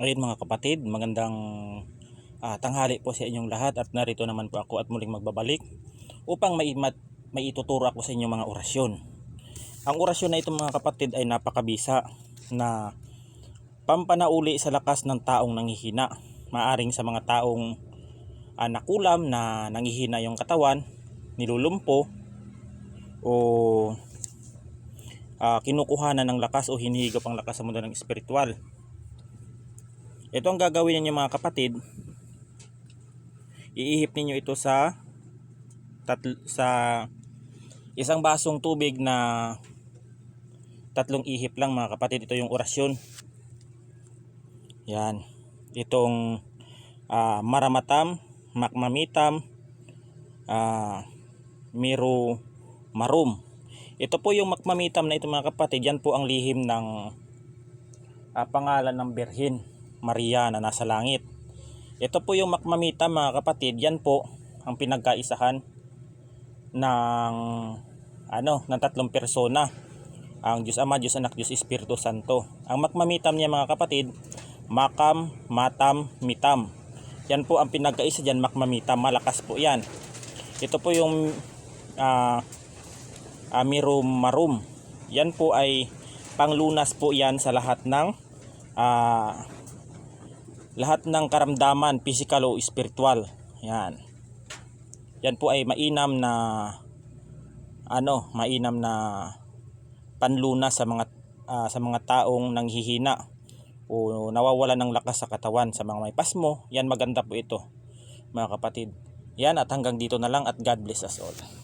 Ayun mga kapatid, magandang ah, tanghali po sa inyong lahat at narito naman po ako at muling magbabalik upang may, mat, may ituturo ako sa inyong mga orasyon. Ang orasyon na ito mga kapatid ay napakabisa na pampanauli sa lakas ng taong nanghihina. Maaring sa mga taong ah, nakulam na nanghihina yung katawan, nilulumpo o ah, kinukuhanan ng lakas o hinihigop ang lakas sa mundo ng espiritual. Ito ang gagawin ninyo mga kapatid. Iihip ninyo ito sa tatl- sa isang basong tubig na tatlong ihip lang mga kapatid. Ito yung orasyon. Yan. Itong ah, maramatam, makmamitam, ah, miru marum. Ito po yung makmamitam na ito mga kapatid. Yan po ang lihim ng ah, pangalan ng Birhin Maria na nasa langit. Ito po yung makmamita mga kapatid, yan po ang pinagkaisahan ng ano, ng tatlong persona. Ang Diyos Ama, Diyos Anak, Diyos Espiritu Santo. Ang makmamitam niya mga kapatid, makam, matam, mitam. Yan po ang pinagkaisa diyan, makmamitam, malakas po yan. Ito po yung ah amirum marum. Yan po ay panglunas po yan sa lahat ng ah lahat ng karamdaman, physical o spiritual. Yan. Yan po ay mainam na ano, mainam na panlunas sa mga ah, sa mga taong nanghihina o nawawala ng lakas sa katawan sa mga may pasmo. Yan maganda po ito, mga kapatid. Yan at hanggang dito na lang at God bless us all.